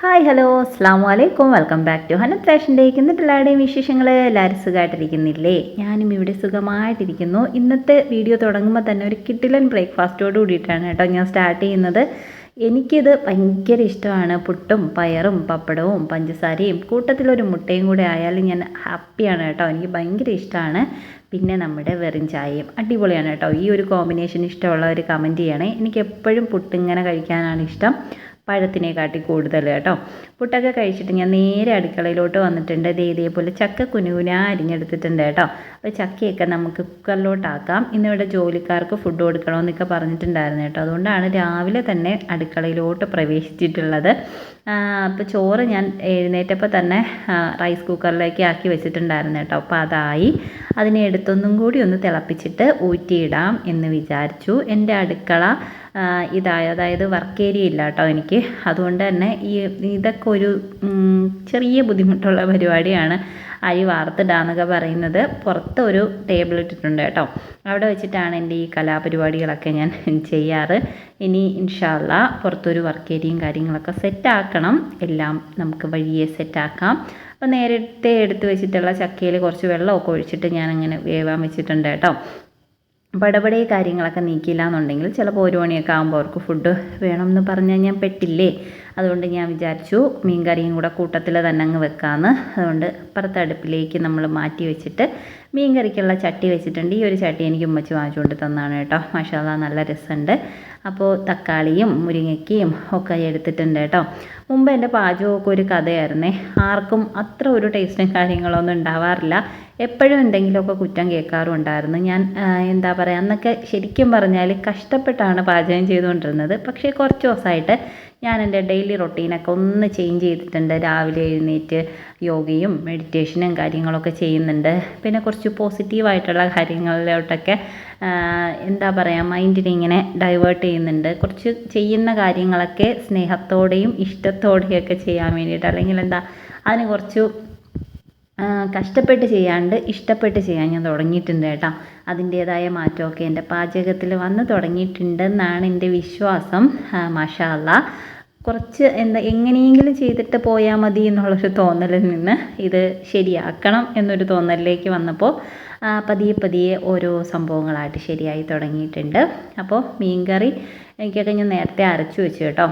Hi hello അസ്സാം വലൈക്കും welcome back to ഹനത് ഫാഷന്റേക്ക് ഡേക്ക് എല്ലാവരുടെയും വിശേഷങ്ങൾ എല്ലാവരും സുഖമായിട്ടിരിക്കുന്നില്ലേ? ഞാനും ഇവിടെ സുഖമായിട്ടിരിക്കുന്നു. ഇന്നത്തെ വീഡിയോ തുടങ്ങുമ്പോൾ തന്നെ ഒരു കിട്ടിലൻ ബ്രേക്ക്ഫാസ്റ്റോട് കൂടിയിട്ടാണ് കേട്ടോ ഞാൻ സ്റ്റാർട്ട് ചെയ്യുന്നത്. എനിക്കിത് ഭയങ്കര ഇഷ്ടമാണ്. പുട്ടും പയറും പപ്പടവും പഞ്ചസാരയും കൂട്ടത്തിലൊരു മുട്ടയും കൂടെ ആയാലും ഞാൻ ഹാപ്പിയാണ് കേട്ടോ. എനിക്ക് ഭയങ്കര ഇഷ്ടമാണ്. പിന്നെ നമ്മുടെ വെറും ചായയും അടിപൊളിയാണ് കേട്ടോ. ഈ ഒരു കോമ്പിനേഷൻ ഇഷ്ടമുള്ളവർ കമന്റ് ചെയ്യണേ. എനിക്ക് എപ്പോഴും പുട്ടിങ്ങനെ കഴിക്കാനാണ് ഇഷ്ടം. പഴത്തിനെക്കാട്ടി കൂടുതൽ കേട്ടോ. പുട്ടൊക്കെ കഴിച്ചിട്ട് ഞാൻ നേരെ അടുക്കളയിലോട്ട് വന്നിട്ടുണ്ട്. ദേ ഇതേപോലെ ചക്ക കുനുകുന അരിഞ്ഞെടുത്തിട്ടുണ്ട് കേട്ടോ. അപ്പോൾ ചക്കയൊക്കെ നമുക്ക് കുക്കറിലോട്ടാക്കാം. ഇന്നിവിടെ ജോലിക്കാർക്ക് ഫുഡ് കൊടുക്കണമെന്നൊക്കെ പറഞ്ഞിട്ടുണ്ടായിരുന്നു കേട്ടോ. അതുകൊണ്ടാണ് രാവിലെ തന്നെ അടുക്കളയിലോട്ട് പ്രവേശിച്ചിട്ടുള്ളത്. അപ്പോൾ ചോറ് ഞാൻ എഴുന്നേറ്റപ്പോൾ തന്നെ റൈസ് കുക്കറിലേക്ക് ആക്കി വെച്ചിട്ടുണ്ടായിരുന്നു കേട്ടോ. അപ്പോൾ അതായി. അതിനെ എടുത്തൊന്നും കൂടി ഒന്ന് തിളപ്പിച്ചിട്ട് ഊറ്റിയിടാം എന്ന് വിചാരിച്ചു. എന്റെ അടുക്കള ഇതായ അതായത് വർക്ക് ഏരിയ ഇല്ല കേട്ടോ എനിക്ക്. അതുകൊണ്ട് തന്നെ ഈ ഇതൊക്കെ ഒരു ചെറിയ ബുദ്ധിമുട്ടുള്ള പരിപാടിയാണ്. അരി വാർത്തിടാന്നൊക്കെ പറയുന്നത്. പുറത്ത് ഒരു ടേബിൾ ഇട്ടിട്ടുണ്ട് കേട്ടോ. അവിടെ വെച്ചിട്ടാണ് എന്റെ ഈ കലാപരിപാടികളൊക്കെ ഞാൻ ചെയ്യാറ്. ഇനി ഇൻഷാല്ല പുറത്തൊരു വർക്ക് ഏരിയയും കാര്യങ്ങളൊക്കെ സെറ്റാക്കണം എല്ലാം നമുക്ക് വഴിയെ സെറ്റാക്കാം അപ്പോൾ നേരത്തെ എടുത്ത് വെച്ചിട്ടുള്ള ചക്കയിൽ കുറച്ച് വെള്ളമൊക്കെ ഒഴിച്ചിട്ട് ഞാൻ അങ്ങനെ വേവാൻ വെച്ചിട്ടുണ്ട് കേട്ടോ. പടപടേ കാര്യങ്ങളൊക്കെ നീക്കിയില്ല എന്നുണ്ടെങ്കിൽ ചിലപ്പോൾ ഒരു മണിയൊക്കെ ആകുമ്പോൾ അവർക്ക് ഫുഡ് വേണമെന്ന് പറഞ്ഞാൽ ഞാൻ പെട്ടില്ലേ? അതുകൊണ്ട് ഞാൻ വിചാരിച്ചു മീൻ കറിയും കൂടെ കൂട്ടത്തിൽ തന്നെ അങ്ങ് വെക്കാമെന്ന് അതുകൊണ്ട് അപ്പുറത്തെ അടുപ്പിലേക്ക് നമ്മൾ മാറ്റി വെച്ചിട്ട് മീൻ കറിക്കുള്ള ചട്ടി വെച്ചിട്ടുണ്ട്. ഈ ഒരു ചട്ടി എനിക്ക് ഉമ്മച്ചി വാങ്ങിച്ചുകൊണ്ട് തന്നാണ് കേട്ടോ. മഷാല നല്ല രസമുണ്ട്. അപ്പോൾ തക്കാളിയും മുരിങ്ങയ്ക്കയും ഒക്കെ എടുത്തിട്ടുണ്ട് കേട്ടോ. മുമ്പ് എന്റെ പാചകമൊക്കെ ഒരു കഥയായിരുന്നേ. ആർക്കും അത്ര ഒരു ടേസ്റ്റും കാര്യങ്ങളൊന്നും ഉണ്ടാവാറില്ല. എപ്പോഴും എന്തെങ്കിലുമൊക്കെ കുറ്റം കേൾക്കാറും ഉണ്ടായിരുന്നു ഞാൻ എന്താ പറയുക അന്നൊക്കെ ശരിക്കും പറഞ്ഞാൽ കഷ്ടപ്പെട്ടാണ് പാചകം ചെയ്തുകൊണ്ടിരുന്നത്. പക്ഷേ കുറച്ച് ദിവസമായിട്ട് ഞാൻ എന്റെ ഡെയിലി റൊട്ടീനൊക്കെ ഒന്ന് ചേഞ്ച് ചെയ്തിട്ടുണ്ട്. രാവിലെ എഴുന്നേറ്റ് യോഗയും മെഡിറ്റേഷനും കാര്യങ്ങളൊക്കെ ചെയ്യുന്നുണ്ട്. പിന്നെ കുറച്ച് പോസിറ്റീവായിട്ടുള്ള കാര്യങ്ങളിലോട്ടൊക്കെ എന്താ പറയുക മൈൻഡിനെ ഇങ്ങനെ ഡൈവേർട്ട് ചെയ്യുന്നുണ്ട്. കുറച്ച് ചെയ്യുന്ന കാര്യങ്ങളൊക്കെ സ്നേഹത്തോടെയും ഇഷ്ടത്തോടെയൊക്കെ ചെയ്യാൻ വേണ്ടിയിട്ട്. അല്ലെങ്കിൽ എന്താ അതിന് കുറച്ച് കഷ്ടപ്പെട്ട് ചെയ്യാണ്ട് ഇഷ്ടപ്പെട്ട് ചെയ്യാൻ ഞാൻ തുടങ്ങിയിട്ടുണ്ട് കേട്ടോ. അതിന്റേതായ മാറ്റമൊക്കെ എന്റെ പാചകത്തിൽ വന്ന് തുടങ്ങിയിട്ടുണ്ടെന്നാണ് എന്റെ വിശ്വാസം. മാഷാ കുറച്ച് എന്താ എങ്ങനെയെങ്കിലും ചെയ്തിട്ട് പോയാൽ മതി എന്നുള്ളൊരു തോന്നലിൽ നിന്ന് ഇത് ശരിയാക്കണം എന്നൊരു തോന്നലിലേക്ക് വന്നപ്പോൾ പതിയെ പതിയെ ഓരോ സംഭവങ്ങളായിട്ട് ശരിയായി തുടങ്ങിയിട്ടുണ്ട്. അപ്പോൾ മീൻകറി എനിക്കൊക്കെ ഞാൻ നേരത്തെ അരച്ചു വെച്ചു കേട്ടോ.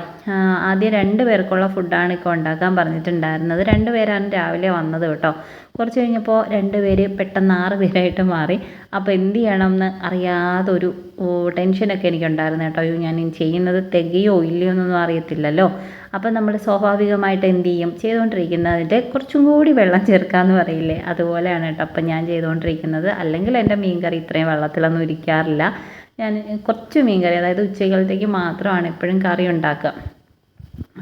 ആദ്യം രണ്ട് പേർക്കുള്ള ഫുഡാണ് ഇപ്പോൾ ഉണ്ടാക്കാൻ പറഞ്ഞിട്ടുണ്ടായിരുന്നത്. രണ്ട് പേരാണ് രാവിലെ വന്നത് കേട്ടോ. കുറച്ച് കഴിഞ്ഞപ്പോൾ രണ്ട് പേര് പെട്ടെന്ന് ആറ് പേരായിട്ട് മാറി. അപ്പോൾ എന്ത് ചെയ്യണമെന്ന് അറിയാതൊരു ടെൻഷനൊക്കെ എനിക്കുണ്ടായിരുന്നു കേട്ടോ. അയ്യോ ഞാൻ ചെയ്യുന്നത് തികയോ ഇല്ലയോ എന്നൊന്നും അറിയത്തില്ലല്ലോ. അപ്പം നമ്മൾ സ്വാഭാവികമായിട്ട് എന്ത് ചെയ്യും? ചെയ്തുകൊണ്ടിരിക്കുന്നതിന്റെ കുറച്ചും കൂടി വെള്ളം ചേർക്കാമെന്ന് പറയില്ലേ? അതുപോലെയാണ് കേട്ടോ അപ്പം ഞാൻ ചെയ്തുകൊണ്ടിരിക്കുന്നത്. അല്ലെങ്കിൽ എന്റെ മീൻകറി ഇത്രയും വെള്ളത്തിലൊന്നും ഇരിക്കാറില്ല. ഞാൻ കുറച്ച് മീൻകറി അതായത് ഉച്ചകളത്തേക്ക് മാത്രമാണ് എപ്പോഴും കറി ഉണ്ടാക്കുക.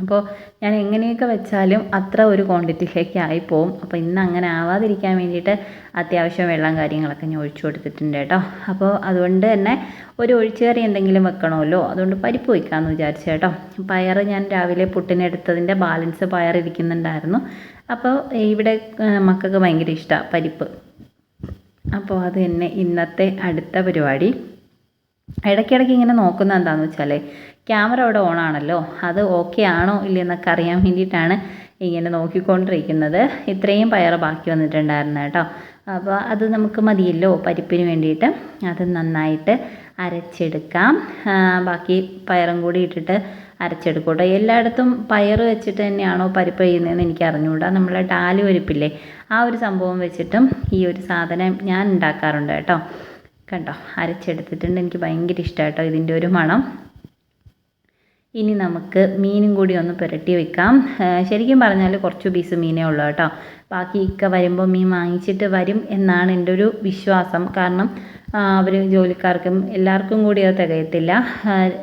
അപ്പോൾ ഞാൻ എങ്ങനെയൊക്കെ വെച്ചാലും അത്ര ഒരു ക്വാണ്ടിറ്റിയിലേക്ക് ആയിപ്പോവും. അപ്പോൾ ഇന്ന് അങ്ങനെ ആവാതിരിക്കാൻ വേണ്ടിയിട്ട് അത്യാവശ്യം വെള്ളം കാര്യങ്ങളൊക്കെ ഞാൻ ഒഴിച്ചു കൊടുത്തിട്ടുണ്ട് കേട്ടോ. അപ്പോൾ അതുകൊണ്ട് തന്നെ ഒരു ഒഴിച്ചുകറി എന്തെങ്കിലും വെക്കണമല്ലോ. അതുകൊണ്ട് പരിപ്പ് വയ്ക്കാമെന്ന് വിചാരിച്ചു കേട്ടോ. പയർ ഞാൻ രാവിലെ പുട്ടിനെടുത്തതിന്റെ ബാലൻസ് പയർ ഇരിക്കുന്നുണ്ടായിരുന്നു. അപ്പോൾ ഇവിടെ മക്കൾക്ക് ഭയങ്കര ഇഷ്ടമാണ് പരിപ്പ്. അപ്പോൾ അത് തന്നെ ഇന്നത്തെ അടുത്ത പരിപാടി. ഇടയ്ക്കിടയ്ക്ക് ഇങ്ങനെ നോക്കുന്ന എന്താണെന്ന് വെച്ചാൽ ക്യാമറ അവിടെ ഓൺ ആണല്ലോ അത് ഓക്കെ ആണോ ഇല്ലയെന്നൊക്കെ അറിയാൻ വേണ്ടിയിട്ടാണ് ഇങ്ങനെ നോക്കിക്കൊണ്ടിരിക്കുന്നത്. ഇത്രയും പയർ ബാക്കി വന്നിട്ടുണ്ടായിരുന്നു കേട്ടോ. അപ്പോൾ അത് നമുക്ക് മതിയല്ലോ പരിപ്പിന് വേണ്ടിയിട്ട്. അത് നന്നായിട്ട് അരച്ചെടുക്കാം. ബാക്കി പയറും കൂടി ഇട്ടിട്ട് അരച്ചെടുക്കൂട്ടോ. എല്ലായിടത്തും പയർ വെച്ചിട്ട് തന്നെയാണോ പരിപ്പ് ചെയ്യുന്നതെന്ന് എനിക്ക് അറിഞ്ഞുകൂടാ. നമ്മളെ ഡാൽ പരിപ്പില്ലേ ആ ഒരു സംഭവം വെച്ചിട്ടും ഈ ഒരു സാധനം ഞാൻ ഉണ്ടാക്കാറുണ്ട് കേട്ടോ. കണ്ടോ? അരച്ചെടുത്തിട്ടുണ്ട്. എനിക്ക് ഭയങ്കര ഇഷ്ടമായിട്ടോ ഇതിന്റെ ഒരു മണം. ഇനി നമുക്ക് മീനും കൂടി ഒന്ന് പുരട്ടി വെക്കാം. ശരിക്കും പറഞ്ഞാൽ കുറച്ച് പീസ് മീനേ ഉള്ളൂ കേട്ടോ. ബാക്കി ഇക്ക വരുമ്പോൾ മീൻ വാങ്ങിച്ചിട്ട് വരും എന്നാണ് എന്റെ ഒരു വിശ്വാസം. കാരണം അവർ ജോലിക്കാർക്കും എല്ലാവർക്കും കൂടി അത് തികയത്തില്ല.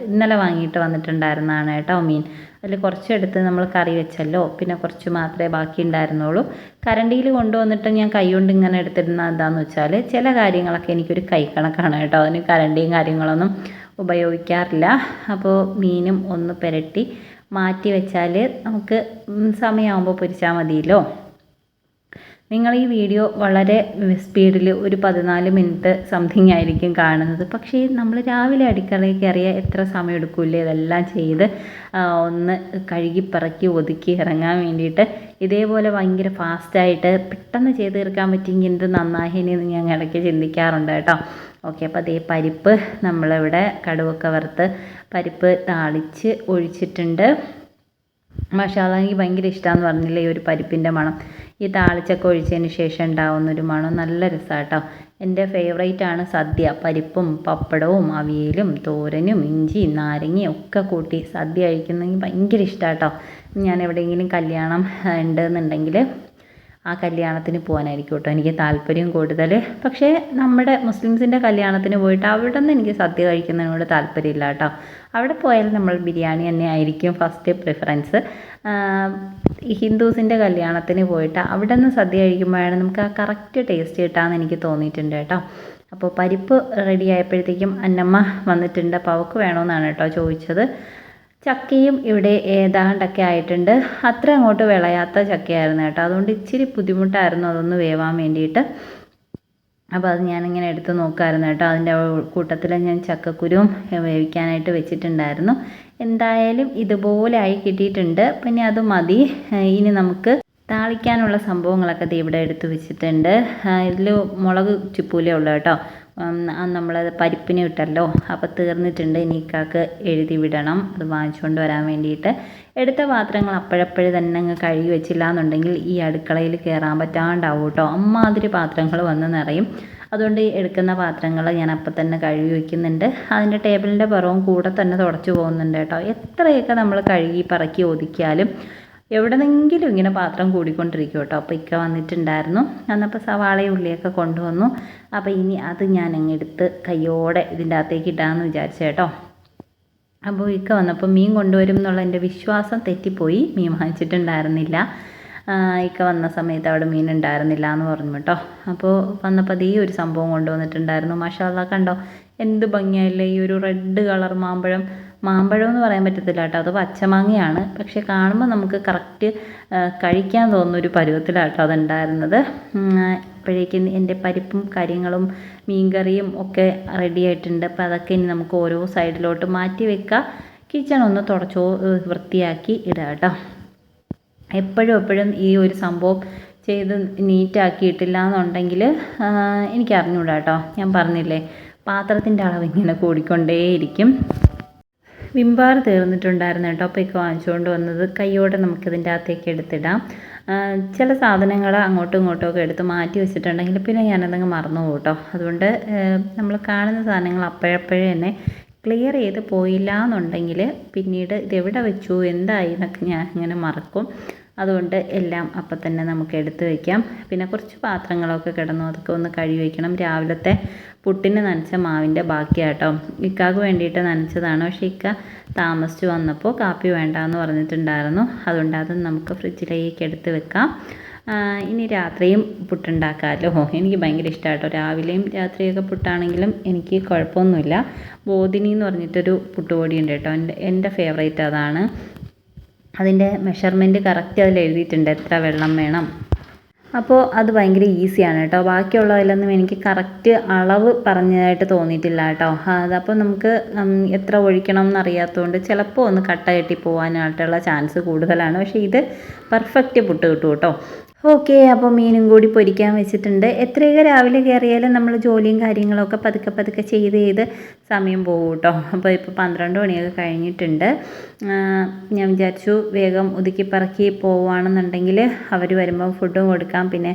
ഇന്നലെ വാങ്ങിയിട്ട് വന്നിട്ടുണ്ടായിരുന്നതാണ് കേട്ടോ മീൻ. അതിൽ കുറച്ചെടുത്ത് നമ്മൾ കറി വെച്ചല്ലോ പിന്നെ കുറച്ച് മാത്രമേ ബാക്കി ഉണ്ടായിരുന്നുള്ളൂ കരണ്ടിയിൽ കൊണ്ടുവന്നിട്ട് ഞാൻ കൈകൊണ്ട് ഇങ്ങനെ എടുത്തിരുന്ന എന്താണെന്ന് വെച്ചാൽ ചില കാര്യങ്ങളൊക്കെ എനിക്കൊരു കൈക്കണക്കാണ് കേട്ടോ. അതിന് കരണ്ടിയും കാര്യങ്ങളൊന്നും ഉപയോഗിക്കാറില്ല. അപ്പോൾ മീനും ഒന്ന് പുരട്ടി മാറ്റി വെച്ചാൽ നമുക്ക് സമയമാകുമ്പോൾ പൊരിച്ചാൽ മതിയല്ലോ. നിങ്ങൾ ഈ വീഡിയോ വളരെ സ്പീഡിൽ ഒരു പതിനാല് മിനിറ്റ് സംതിങ് ആയിരിക്കും കാണുന്നത്. പക്ഷേ നമ്മൾ രാവിലെ അടുക്കളയിൽ കയറിയാൽ എത്ര സമയം എടുക്കില്ലേ? ഇതെല്ലാം ചെയ്ത് ഒന്ന് കഴുകി പറക്കി ഒതുക്കി ഇറങ്ങാൻ വേണ്ടിയിട്ട് ഇതേപോലെ ഭയങ്കര ഫാസ്റ്റായിട്ട് പെട്ടെന്ന് ചെയ്ത് തീർക്കാൻ പറ്റിയെങ്കിൽ എന്ത് നന്നായിനി എന്ന് ഞാൻ ഇടയ്ക്ക് ചിന്തിക്കാറുണ്ട് കേട്ടോ. ഓക്കെ അപ്പോൾ അതേ പരിപ്പ് നമ്മളിവിടെ കടുവൊക്കെ വറുത്ത് പരിപ്പ് താളിച്ച് ഒഴിച്ചിട്ടുണ്ട്. മഷാല എനിക്ക് ഭയങ്കര ഇഷ്ടമാണെന്ന് പറഞ്ഞില്ല ഈ ഒരു പരിപ്പിന്റെ മണം. ഈ താളിച്ചൊക്കെ ഒഴിച്ചതിന് ശേഷം ഉണ്ടാവുന്നൊരു മണം നല്ല രസമാണ് കേട്ടോ എന്റെ ഫേവറേറ്റ് ആണ് സദ്യ. പരിപ്പും പപ്പടവും അവിയലും തോരനും ഇഞ്ചി നാരങ്ങയും ഒക്കെ കൂട്ടി സദ്യ കഴിക്കുന്നെങ്കിൽ ഭയങ്കര ഇഷ്ടമാണ് കേട്ടോ ഞാൻ എവിടെയെങ്കിലും കല്യാണം ഉണ്ടെന്നുണ്ടെങ്കിൽ ആ കല്യാണത്തിന് പോകാനായിരിക്കും കേട്ടോ. എനിക്ക് താല്പര്യം കൂടുതൽ പക്ഷേ നമ്മുടെ മുസ്ലിംസിന്റെ കല്യാണത്തിന് പോയിട്ട് അവിടെ നിന്ന് എനിക്ക് സദ്യ കഴിക്കുന്നതിനോട് താല്പര്യമില്ല കേട്ടോ. അവിടെ പോയാൽ നമ്മൾ ബിരിയാണി തന്നെ ആയിരിക്കും ഫസ്റ്റ് പ്രിഫറൻസ് ഹിന്ദുസിന്റെ കല്യാണത്തിന് പോയിട്ട് അവിടെ നിന്ന് സദ്യ കഴിക്കുമ്പോഴാണ് നമുക്ക് ആ കറക്റ്റ് ടേസ്റ്റ് കിട്ടാമെന്ന് എനിക്ക് തോന്നിയിട്ടുണ്ട് കേട്ടോ. അപ്പോൾ പരിപ്പ് റെഡി ആയപ്പോഴത്തേക്കും അന്നമ്മ വന്നിട്ടുണ്ട്. അപ്പോൾ അവൾക്ക് വേണമെന്നാണ് കേട്ടോ ചോദിച്ചത്. ചക്കയും ഇവിടെ ഏതാണ്ടൊക്കെ ആയിട്ടുണ്ട്. അത്ര അങ്ങോട്ട് വിളയാത്ത ചക്കയായിരുന്നു കേട്ടോ. അതുകൊണ്ട് ഇച്ചിരി ബുദ്ധിമുട്ടായിരുന്നു അതൊന്ന് വേവാൻ വേണ്ടിയിട്ട്. അപ്പോൾ അത് ഞാനിങ്ങനെ എടുത്ത് നോക്കാമായിരുന്നു കേട്ടോ. അതിന്റെ കൂട്ടത്തിൽ ഞാൻ ചക്കക്കുരുവും വേവിക്കാനായിട്ട് വെച്ചിട്ടുണ്ടായിരുന്നു. എന്തായാലും ഇതുപോലെ ആയി കിട്ടിയിട്ടുണ്ട്. പിന്നെ അത് മതി. ഇനി നമുക്ക് താളിക്കാനുള്ള സംഭവങ്ങളൊക്കെ ഇവിടെ എടുത്ത് വെച്ചിട്ടുണ്ട്. ഇതിൽ മുളക് ചുപ്പൂലേ ഉള്ളൂ കേട്ടോ. നമ്മളത് പരിപ്പിന് ഇട്ടല്ലോ. അപ്പോൾ തീർന്നിട്ടുണ്ട്. ഇനി ഇക്കാക്ക് എഴുതി വിടണം. അത് വാങ്ങിച്ചുകൊണ്ട് വരാൻ വേണ്ടിയിട്ട്. എടുത്ത പാത്രങ്ങൾ അപ്പോഴപ്പോഴേ തന്നെ അങ്ങ് കഴുകി വെച്ചില്ല എന്നുണ്ടെങ്കിൽ ഈ അടുക്കളയിൽ കയറാൻ പറ്റാണ്ടാവും കേട്ടോ. അമ്മാതിരി പാത്രങ്ങൾ വന്ന് നിറയും. അതുകൊണ്ട് എടുക്കുന്ന പാത്രങ്ങൾ ഞാൻ അപ്പം തന്നെ കഴുകി വയ്ക്കുന്നുണ്ട് അതിന്റെ ടേബിളിന്റെ പുറവും കൂടെ തന്നെ തുടച്ചു പോകുന്നുണ്ട് കേട്ടോ. എത്രയൊക്കെ നമ്മൾ കഴുകി പറക്കി ഒതുക്കിയാലും എവിടെന്നെങ്കിലും ഇങ്ങനെ പാത്രം കൂടിക്കൊണ്ടിരിക്കും കേട്ടോ അപ്പോൾ ഇക്ക വന്നിട്ടുണ്ടായിരുന്നു. അന്നപ്പോൾ സവാളയും ഉള്ളിയൊക്കെ കൊണ്ടുവന്നു. അപ്പോൾ ഇനി അത് ഞാൻ അങ്ങ് എടുത്ത് കയ്യോടെ ഇതിന്റെ അകത്തേക്ക് ഇടാമെന്ന് വിചാരിച്ചു കേട്ടോ. അപ്പോൾ ഇക്ക വന്നപ്പോൾ മീൻ കൊണ്ടുവരും എന്നുള്ള എന്റെ വിശ്വാസം തെറ്റിപ്പോയി. മീൻ വാങ്ങിച്ചിട്ടുണ്ടായിരുന്നില്ല. ഇക്ക വന്ന സമയത്ത് അവിടെ മീൻ ഉണ്ടായിരുന്നില്ല എന്ന് പറഞ്ഞു കേട്ടോ. അപ്പോൾ വന്നപ്പോൾ ഈ ഒരു സംഭവം കൊണ്ടുവന്നിട്ടുണ്ടായിരുന്നു. മഷാല കണ്ടോ? എന്ത് ഭംഗിയായില്ലേ ഈ ഒരു റെഡ് കളർ മാമ്പഴം. മാമ്പഴം എന്ന് പറയാൻ പറ്റത്തില്ല കേട്ടോ. അത് പച്ചമാങ്ങയാണ്. പക്ഷേ കാണുമ്പോൾ നമുക്ക് കറക്റ്റ് കഴിക്കാൻ തോന്നുന്ന ഒരു പരുവത്തിലാട്ടോ അതുണ്ടായിരുന്നത്. അപ്പോഴേക്കും എന്റെ പരിപ്പും കാര്യങ്ങളും മീൻകറിയും ഒക്കെ റെഡി ആയിട്ടുണ്ട്. അപ്പോൾ അതൊക്കെ ഇനി നമുക്ക് ഓരോ സൈഡിലോട്ട് മാറ്റി വെക്കുക കിച്ചൺ ഒന്ന് തുടച്ചോ വൃത്തിയാക്കി ഇടുക കേട്ടോ. എപ്പോഴും എപ്പോഴും ഈ ഒരു സംഭവം ചെയ്ത് നീറ്റാക്കിയിട്ടില്ല എന്നുണ്ടെങ്കിൽ എനിക്ക് അറിഞ്ഞൂടാ കേട്ടോ. ഞാൻ പറഞ്ഞില്ലേ പാത്രത്തിന്റെ അളവ് ഇങ്ങനെ കൂടിക്കൊണ്ടേയിരിക്കും. വിംബാർ തീർന്നിട്ടുണ്ടായിരുന്നു കേട്ടോ. അപ്പോൾ ഇപ്പോൾ വാങ്ങിച്ചുകൊണ്ട് വന്നത്. കൈയോടെ നമുക്കിതിന്റെ അകത്തേക്ക് എടുത്തിടാം. ചില സാധനങ്ങൾ അങ്ങോട്ടും ഇങ്ങോട്ടും ഒക്കെ എടുത്ത് മാറ്റി വെച്ചിട്ടുണ്ടെങ്കിൽ പിന്നെ ഞാനതങ്ങ് മറന്നു കേട്ടോ. അതുകൊണ്ട് നമ്മൾ കാണുന്ന സാധനങ്ങൾ അപ്പോഴപ്പോഴേ തന്നെ ക്ലിയർ ചെയ്ത് പോയില്ല എന്നുണ്ടെങ്കിൽ പിന്നീട് ഇതെവിടെ വെച്ചു എന്തായി എന്നൊക്കെ ഞാൻ ഇങ്ങനെ മറക്കും. അതുകൊണ്ട് എല്ലാം അപ്പം തന്നെ നമുക്ക് എടുത്ത് വയ്ക്കാം. പിന്നെ കുറച്ച് പാത്രങ്ങളൊക്കെ കിടന്നു അതൊക്കെ ഒന്ന് കഴുകി വയ്ക്കണം. രാവിലത്തെ പുട്ടിന് നനച്ച മാവിന്റെ ബാക്കിയാട്ടോ. ഇക്കാക്ക് വേണ്ടിയിട്ട് നനച്ചതാണ്. പക്ഷേ ഇക്ക താമസിച്ച് വന്നപ്പോൾ കാപ്പി വേണ്ട എന്ന് പറഞ്ഞിട്ടുണ്ടായിരുന്നു. അതുകൊണ്ട് അത് നമുക്ക് ഫ്രിഡ്ജിലേക്ക് എടുത്ത് വെക്കാം. ഇനി രാത്രിയും പുട്ടുണ്ടാക്കാമല്ലോ. എനിക്ക് ഭയങ്കര ഇഷ്ടമാട്ടോ രാവിലെയും രാത്രിയൊക്കെ പുട്ടാണെങ്കിലും എനിക്ക് കുഴപ്പമൊന്നുമില്ല. ബോധിനി എന്ന് പറഞ്ഞിട്ടൊരു പുട്ടുപൊടി ഉണ്ട് കേട്ടോ. എന്റെ എന്റെ ഫേവറേറ്റ് അതാണ്. അതിന്റെ മെഷർമെന്റ് കറക്റ്റ് അതിൽ എഴുതിയിട്ടുണ്ട്. എത്ര വെള്ളം വേണം. അപ്പോൾ അത് ഭയങ്കര ഈസിയാണ് കേട്ടോ. ബാക്കിയുള്ളതിലൊന്നും എനിക്ക് കറക്റ്റ് അളവ് പറഞ്ഞതായിട്ട് തോന്നിയിട്ടില്ല കേട്ടോ. അതപ്പോൾ നമുക്ക് എത്ര ഒഴിക്കണം എന്നറിയാത്തതുകൊണ്ട് ചിലപ്പോൾ ഒന്ന് കട്ട കെട്ടി പോകാനായിട്ടുള്ള ചാൻസ് കൂടുതലാണ്. പക്ഷേ ഇത് പെർഫെക്റ്റ് പുട്ട് കിട്ടും കേട്ടോ. ഓക്കെ അപ്പോൾ മീനും കൂടി പൊരിക്കാൻ വെച്ചിട്ടുണ്ട്. എത്രയൊക്കെ രാവിലെ കയറിയാലും നമ്മൾ ജോലിയും കാര്യങ്ങളൊക്കെ പതുക്കെ പതുക്കെ ചെയ്ത് ചെയ്ത് സമയം പോകും കേട്ടോ. അപ്പോൾ ഇപ്പോൾ പന്ത്രണ്ട് മണിയൊക്കെ കഴിഞ്ഞിട്ടുണ്ട്. ഞാൻ വിചാരിച്ചു വേഗം ഒതുക്കി പറക്കി പോവുകയാണെന്നുണ്ടെങ്കിൽ അവർ വരുമ്പോൾ ഫുഡും കൊടുക്കാം. പിന്നെ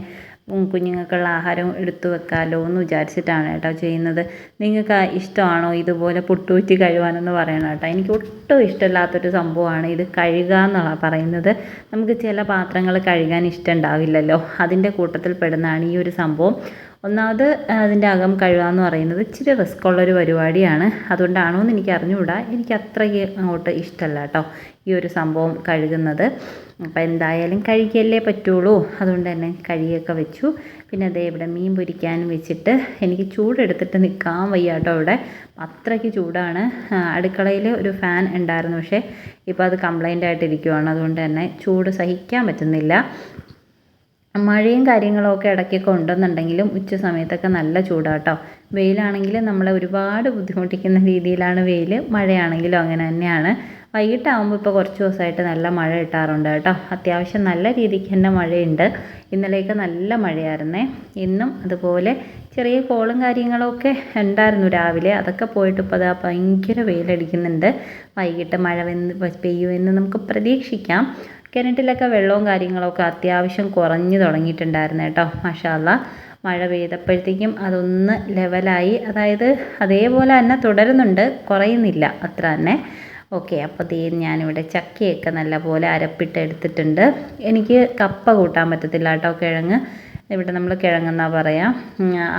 കുഞ്ഞുങ്ങൾക്കുള്ള ആഹാരം എടുത്തു വെക്കാമല്ലോ എന്ന് വിചാരിച്ചിട്ടാണ് കേട്ടോ ചെയ്യുന്നത്. നിങ്ങൾക്ക് ഇഷ്ടമാണോ ഇതുപോലെ പുട്ടുപറ്റി കഴുകാനെന്ന് പറയണം കേട്ടോ. എനിക്ക് ഒട്ടും ഇഷ്ടമില്ലാത്തൊരു സംഭവമാണ് ഇത് കഴുകുക എന്നുള്ള പറയുന്നത്. നമുക്ക് ചില പാത്രങ്ങൾ കഴുകാൻ ഇഷ്ടമുണ്ടാവില്ലല്ലോ അതിന്റെ കൂട്ടത്തിൽ പെടുന്നതാണ് ഈ ഒരു സംഭവം. ഒന്നാമത് അതിന്റെ അകം കഴുകുക എന്ന് പറയുന്നത് ഇച്ചിരി റിസ്ക് ഉള്ളൊരു പരിപാടിയാണ്. അതുകൊണ്ടാണോ എന്ന് എനിക്ക് അറിഞ്ഞുകൂടാ എനിക്ക് അത്രയ്ക്ക് അങ്ങോട്ട് ഇഷ്ടമല്ല കേട്ടോ ഈ ഒരു സംഭവം കഴുകുന്നത്. അപ്പോൾ എന്തായാലും കഴുകിയല്ലേ പറ്റുള്ളൂ. അതുകൊണ്ട് തന്നെ കഴുകിയൊക്കെ വെച്ചു. പിന്നെ അതേ ഇവിടെ മീൻ പൊരിക്കാനും വെച്ചിട്ട് എനിക്ക് ചൂടെടുത്തിട്ട് നിൽക്കാൻ വയ്യ കേട്ടോ ഇവിടെ. അത്രയ്ക്ക് ചൂടാണ്. അടുക്കളയിൽ ഒരു ഫാൻ ഉണ്ടായിരുന്നു. പക്ഷേ ഇപ്പോൾ അത് കംപ്ലൈന്റ് ആയിട്ടിരിക്കുവാണ്. അതുകൊണ്ട് തന്നെ ചൂട് സഹിക്കാൻ പറ്റുന്നില്ല. മഴയും കാര്യങ്ങളൊക്കെ ഇടയ്ക്കൊക്കെ ഉണ്ടെന്നുണ്ടെങ്കിലും ഉച്ച സമയത്തൊക്കെ നല്ല ചൂടാട്ടോ. വെയിലാണെങ്കിൽ നമ്മളെ ഒരുപാട് ബുദ്ധിമുട്ടിക്കുന്ന രീതിയിലാണ് വെയിൽ മഴയാണെങ്കിലും അങ്ങനെ തന്നെയാണ്. വൈകിട്ടാകുമ്പോൾ ഇപ്പോൾ കുറച്ച് ദിവസമായിട്ട് നല്ല മഴ കിട്ടാറുണ്ട് കേട്ടോ. അത്യാവശ്യം നല്ല രീതിക്ക് തന്നെ മഴയുണ്ട്. ഇന്നലെയൊക്കെ നല്ല മഴയായിരുന്നേ. ഇന്നും അതുപോലെ ചെറിയ കോളും കാര്യങ്ങളൊക്കെ ഉണ്ടായിരുന്നു രാവിലെ. അതൊക്കെ പോയിട്ട് ഇപ്പോൾ അതാ ഭയങ്കര വെയിലടിക്കുന്നുണ്ട്. വൈകിട്ട് മഴ വെന്ന് പെയ്യുമെന്ന് നമുക്ക് പ്രതീക്ഷിക്കാം. കിണറ്റിലൊക്കെ വെള്ളവും കാര്യങ്ങളൊക്കെ അത്യാവശ്യം കുറഞ്ഞു തുടങ്ങിയിട്ടുണ്ടായിരുന്നു കേട്ടോ മഷാല്ല മഴ പെയ്തപ്പോഴത്തേക്കും അതൊന്ന് ലെവലായി. അതായത് അതേപോലെ തന്നെ തുടരുന്നുണ്ട് കുറയുന്നില്ല അത്ര തന്നെ. ഓക്കെ അപ്പോൾ തീ ഞാനിവിടെ ചക്കയൊക്കെ നല്ലപോലെ അരപ്പിട്ട് എടുത്തിട്ടുണ്ട് എനിക്ക് കപ്പ കൂട്ടാൻ പറ്റത്തില്ല കേട്ടോ കിഴങ്ങ്. ഇവിടെ നമ്മൾ കിഴങ്ങെന്നാ പറയാം.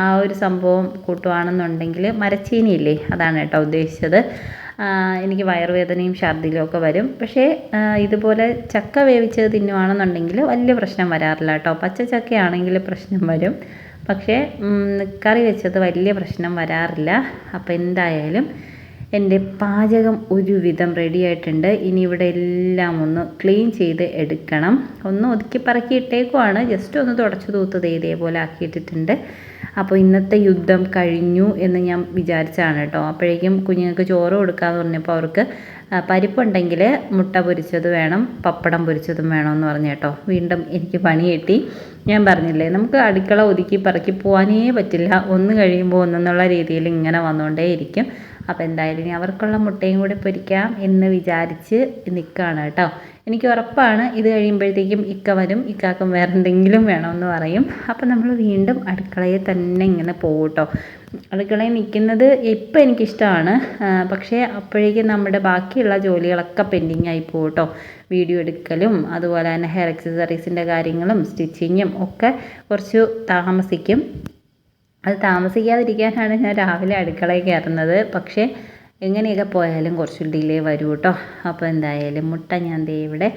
ആ ഒരു സംഭവം കൂട്ടുവാണെന്നുണ്ടെങ്കിൽ മരച്ചീനിയില്ലേ അതാണ് കേട്ടോ ഉദ്ദേശിച്ചത്. എനിക്ക് വയറുവേദനയും ഛർദിലും ഒക്കെ വരും. പക്ഷേ ഇതുപോലെ ചക്ക വേവിച്ചത് തിന്നുവാണെന്നുണ്ടെങ്കിൽ വലിയ പ്രശ്നം വരാറില്ല കേട്ടോ. പച്ച ചക്കയാണെങ്കിൽ പ്രശ്നം വരും. പക്ഷേ കറി വെച്ചത് വലിയ പ്രശ്നം വരാറില്ല. അപ്പോൾ എന്തായാലും എന്റെ പാചകം ഒരുവിധം റെഡി ആയിട്ടുണ്ട്. ഇനി ഇവിടെ എല്ലാം ഒന്ന് ക്ലീൻ ചെയ്ത് എടുക്കണം. ഒന്ന് ഒതുക്കി പറക്കി ഇട്ടേക്കുവാണ് ജസ്റ്റ് ഒന്ന് തുടച്ചു തൂത്തത് ഇതേപോലെ ആക്കിയിട്ടിട്ടുണ്ട്. അപ്പോൾ ഇന്നത്തെ യുദ്ധം കഴിഞ്ഞു എന്ന് ഞാൻ വിചാരിച്ചാണ് കേട്ടോ. അപ്പോഴേക്കും കുഞ്ഞുങ്ങൾക്ക് ചോറ് കൊടുക്കാമെന്ന് പറഞ്ഞപ്പോൾ അവർക്ക് പരിപ്പുണ്ടെങ്കിൽ മുട്ട പൊരിച്ചത് വേണം പപ്പടം പൊരിച്ചതും വേണമെന്ന് പറഞ്ഞു കേട്ടോ. വീണ്ടും എനിക്ക് പണി കിട്ടി. ഞാൻ പറഞ്ഞില്ലേ നമുക്ക് അടുക്കള ഒതുക്കി പറക്കി പോകാനേ പറ്റില്ല. ഒന്ന് കഴിയുമ്പോൾ ഒന്നെന്നുള്ള രീതിയിൽ ഇങ്ങനെ വന്നുകൊണ്ടേയിരിക്കും അപ്പോൾ എന്തായാലും ഇനി അവർക്കുള്ള മുട്ടയും കൂടി പൊരിക്കാം എന്ന് വിചാരിച്ച് നിൽക്കുകയാണ് കേട്ടോ. എനിക്ക് ഉറപ്പാണ് ഇത് കഴിയുമ്പോഴത്തേക്കും ഇക്ക വരും ഇക്കാക്കും വേറെ എന്തെങ്കിലും വേണമെന്ന് പറയും. അപ്പം നമ്മൾ വീണ്ടും അടുക്കളയിൽ തന്നെ ഇങ്ങനെ പോകും കേട്ടോ അടുക്കളയിൽ നിൽക്കുന്നത് ഇപ്പം എനിക്കിഷ്ടമാണ്. പക്ഷേ അപ്പോഴേക്കും നമ്മുടെ ബാക്കിയുള്ള ജോലികളൊക്കെ പെൻഡിങ് ആയി പോകും കേട്ടോ വീഡിയോ എടുക്കലും അതുപോലെ തന്നെ ഹെയർ എക്സസറീസിന്റെ കാര്യങ്ങളും സ്റ്റിച്ചിങ്ങും ഒക്കെ കുറച്ച് താമസിക്കും. അത് താമസിക്കാതിരിക്കാനാണ് ഞാൻ രാവിലെ അടുക്കളയിൽ കയറുന്നത്. പക്ഷേ എങ്ങനെയൊക്കെ പോയാലും കുറച്ച് ഡിലേ വരും കേട്ടോ അപ്പോൾ എന്തായാലും മുട്ട ഞാൻ ദേ ഇവിടെ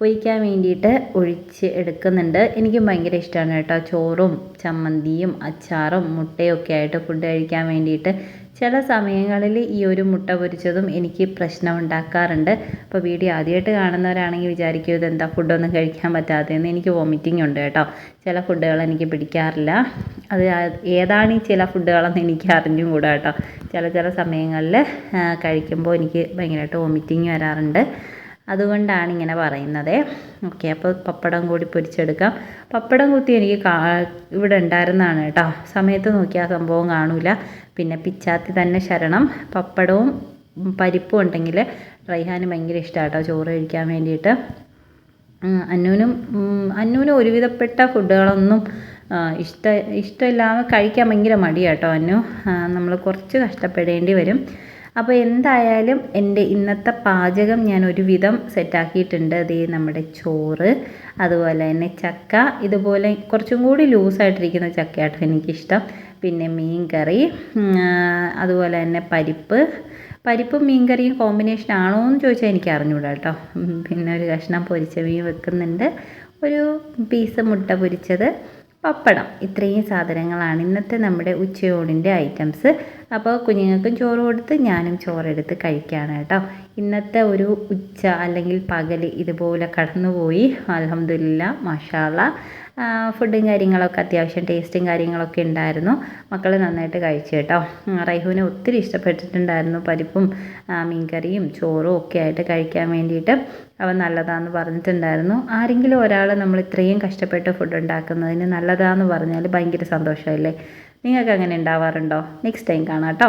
പൊയ്ക്കാൻ വേണ്ടിയിട്ട് ഒഴിച്ച് എടുക്കുന്നുണ്ട്. എനിക്ക് ഭയങ്കര ഇഷ്ടമാണ് കേട്ടോ. ചോറും ചമ്മന്തിയും അച്ചാറും മുട്ടയൊക്കെ ആയിട്ട് ഫുഡ് കഴിക്കാൻ വേണ്ടിയിട്ട് ചില സമയങ്ങളിൽ ഈ ഒരു മുട്ട പൊരിച്ചതും എനിക്ക് പ്രശ്നം ഉണ്ടാക്കാറുണ്ട് അപ്പോൾ വീഡിയോ ആദ്യമായിട്ട് കാണുന്നവരാണെങ്കിൽ വിചാരിക്കും ഇതെന്താ ഫുഡൊന്നും കഴിക്കാൻ പറ്റാത്തതെന്ന്. എനിക്ക് വോമിറ്റിംഗ് ഉണ്ട് കേട്ടോ. ചില ഫുഡുകൾ എനിക്ക് പിടിക്കാറില്ല. അത് ഏതാണ് ഈ ചില ഫുഡുകളെന്ന് എനിക്ക് അറിഞ്ഞും കൂടാ കേട്ടോ. ചില ചില സമയങ്ങളിൽ കഴിക്കുമ്പോൾ എനിക്ക് ഭയങ്കരമായിട്ട് വോമിറ്റിംഗ് വരാറുണ്ട്. അതുകൊണ്ടാണ് ഇങ്ങനെ പറയുന്നത്. ഓക്കെ അപ്പോൾ പപ്പടം കൂടി പൊരിച്ചെടുക്കാം. പപ്പടം കുത്തി എനിക്ക് കാ ഇവിടെ ഉണ്ടായിരുന്നതാണ് കേട്ടോ. സമയത്ത് നോക്കി ആ സംഭവം കാണൂല. പിന്നെ പിച്ചാത്തി തന്നെ ശരണം. പപ്പടവും പരിപ്പും ഉണ്ടെങ്കിൽ റൈഹാന് ഭയങ്കര ഇഷ്ടമാണ് കേട്ടോ ചോറ് കഴിക്കാൻ വേണ്ടിയിട്ട്. അന്നൂനും അന്നൂനും ഒരുവിധപ്പെട്ട ഫുഡുകളൊന്നും ഇഷ്ട ഇഷ്ടമില്ലാതെ കഴിക്കാൻ ഭയങ്കര മടിയാട്ടോ അന്നു. നമ്മൾ കുറച്ച് കഷ്ടപ്പെടേണ്ടി വരും. അപ്പോൾ എന്തായാലും എന്റെ ഇന്നത്തെ പാചകം ഞാൻ ഒരുവിധം സെറ്റാക്കിയിട്ടുണ്ട് അതേ നമ്മുടെ ചോറ് അതുപോലെ തന്നെ ചക്ക ഇതുപോലെ കുറച്ചും കൂടി ലൂസായിട്ടിരിക്കുന്ന ചക്കയാട്ടോ എനിക്കിഷ്ടം. പിന്നെ മീൻ കറി അതുപോലെ തന്നെ പരിപ്പ്. പരിപ്പും മീൻകറിയും കോമ്പിനേഷൻ ആണോ എന്ന് ചോദിച്ചാൽ എനിക്ക് അറിഞ്ഞൂടാ കേട്ടോ പിന്നെ ഒരു കഷ്ണം പൊരിച്ച മീൻ വെക്കുന്നുണ്ട്. ഒരു പീസ് മുട്ട പൊരിച്ചത് പപ്പടം. ഇത്രയും സാധനങ്ങളാണ് ഇന്നത്തെ നമ്മുടെ ഉച്ചയോടിന്റെ ഐറ്റംസ് അപ്പോൾ കുഞ്ഞുങ്ങൾക്കും ചോറ് കൊടുത്ത് ഞാനും ചോറെടുത്ത് കഴിക്കുകയാണ് കേട്ടോ. ഇന്നത്തെ ഒരു ഉച്ച അല്ലെങ്കിൽ പകൽ ഇതുപോലെ കടന്നുപോയി. അലഹമില്ല മഷാല ഫുഡും കാര്യങ്ങളൊക്കെ അത്യാവശ്യം ടേസ്റ്റും കാര്യങ്ങളൊക്കെ ഉണ്ടായിരുന്നു. മക്കൾ നന്നായിട്ട് കഴിച്ചു കേട്ടോ. റൈഹുവിനെ ഒത്തിരി ഇഷ്ടപ്പെട്ടിട്ടുണ്ടായിരുന്നു പരിപ്പും മീൻകറിയും ചോറും ഒക്കെ ആയിട്ട് കഴിക്കാൻ വേണ്ടിയിട്ട്. അവൻ നല്ലതാണെന്ന് പറഞ്ഞിട്ടുണ്ടായിരുന്നു. ആരെങ്കിലും ഒരാൾ നമ്മൾ ഇത്രയും കഷ്ടപ്പെട്ട് ഫുഡ് ഉണ്ടാക്കുന്നതിന് നല്ലതാണെന്ന് പറഞ്ഞാൽ ഭയങ്കര സന്തോഷമല്ലേ? നിങ്ങൾക്ക് അങ്ങനെ ഉണ്ടാവാറുണ്ടോ? നെക്സ്റ്റ് ടൈം കാണാം കേട്ടോ.